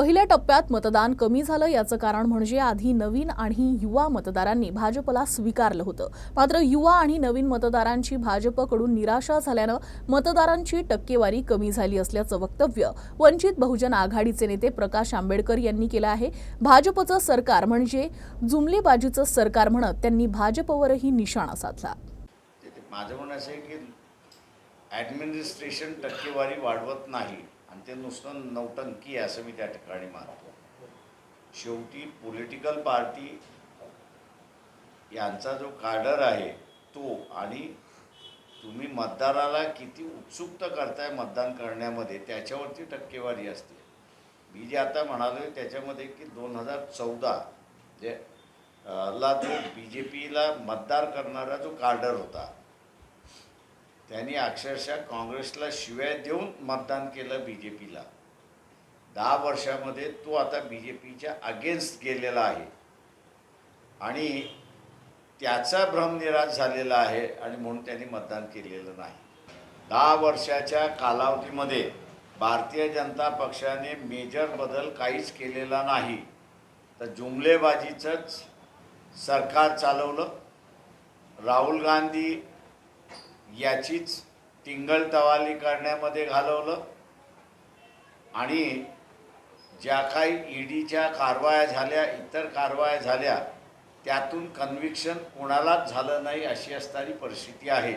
पहिल्या टप्प्यात मतदान कमी झालं याचं कारण म्हणजे आधी नवीन आणि युवा मतदारांनी भाजपला स्वीकारलं होतं. मात्र युवा आणि नवीन मतदारांची भाजपकडून निराशा झाल्यानं मतदारांची टक्केवारी कमी झाली असल्याचं वक्तव्य वंचित बहुजन आघाडीचे नेते प्रकाश आंबेडकर यांनी केलं आहे. भाजपचं सरकार म्हणजे जुमलेबाजीचं सरकार म्हणत त्यांनी भाजपवरही निशाणा साधला. माझं म्हणणं असं आहे की ॲडमिनिस्ट्रेशन टक्केवारी वाढवत नाही. आणि ते नुसतं नौटंकी आहे असं मी त्या ठिकाणी मानतो. शेवटी पॉलिटिकल पार्टी यांचा जो कार्डर आहे तो आणि तुम्ही मतदाराला किती उत्सुकता करताय मतदान करण्यामध्ये त्याच्यावरती टक्केवारी असते. मी जे आता म्हणालो त्याच्यामध्ये की दोन हजार चौदा जे ला जो बी जे पीला मतदार करणारा जो कार्डर होता त्यांनी अक्षरशः काँग्रेसला शिव्या देऊन मतदान केलं बी जे पीला दहा वर्षामध्ये तो आता बी जे पीच्या अगेन्स्ट गेलेला आहे. आणि त्याचा भ्रमनिराश झालेला आहे आणि म्हणून त्यांनी मतदान केलेलं नाही. दहा वर्षाच्या कालावधीमध्ये भारतीय जनता पक्षाने मेजर बदल काहीच केलेला नाही. तर जुमलेबाजीचंच सरकार चालवलं. राहुल गांधी याचीच टिंगलतवाली करण्यामध्ये घालवलं. आणि ज्या काही ईडीच्या कारवाया झाल्या इतर कारवाया झाल्या त्यातून कन्व्हिक्शन कोणालाच झालं नाही अशी असणारी परिस्थिती आहे.